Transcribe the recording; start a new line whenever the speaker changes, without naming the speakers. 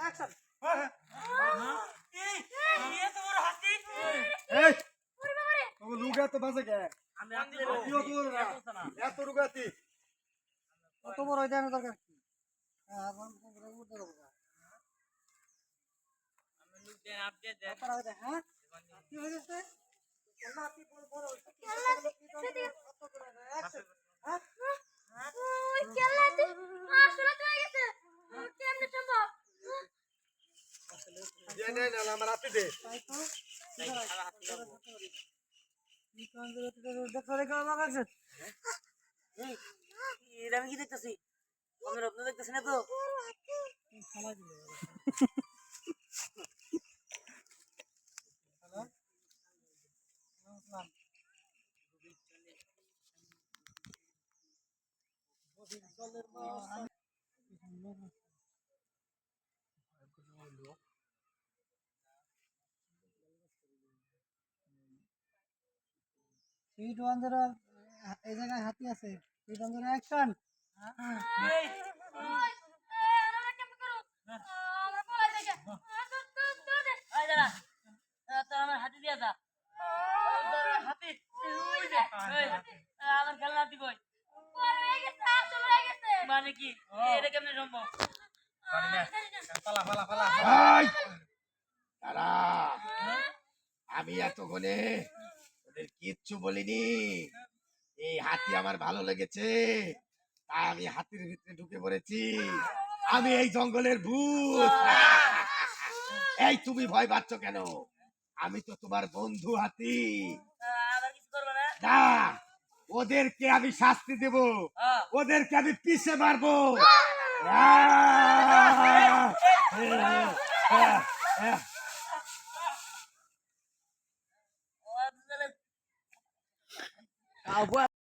Action কত বড় এটা আমি দরকার কি? হ্যাঁ হ্যাঁ? কি হয়েছে কেল্লা হাতি বড় বড় অ্যাকশন হ্যাঁ
দে নে না আমার হাতি দে
তাই তো কি কোন দেখো দেখো বাবা অ্যাকশন এই এটা আমি কি দেখতেছি আমি রত্ন দেখতেছি না তো খেলা দিলে নমস্কার ওয়ান জিরো এই জায়গায় হাতি আছে সুইট ওয়ান জিরো অ্যাকশন
আমার হাতি দিয়া দা হাতি আমার খেলনা হাতি মানে কি এটা কেমনে সম্ভব!
আমি এতক্ষণে কিচ্ছু বলিনি। এই হাতি আমার ভালো লেগেছে। তাই আমি হাতির ভিতরে ঢুকে পড়েছি। আমি এই জঙ্গলের ভূত। এই তুমি ভয় পাচ্ছ কেন? আমি তো তোমার বন্ধু হাতি।
না,
ওদেরকে আমি শাস্তি দেব।
হ্যাঁ।
ওদেরকে আমি পিছে মারবো। เอา
เพื่อ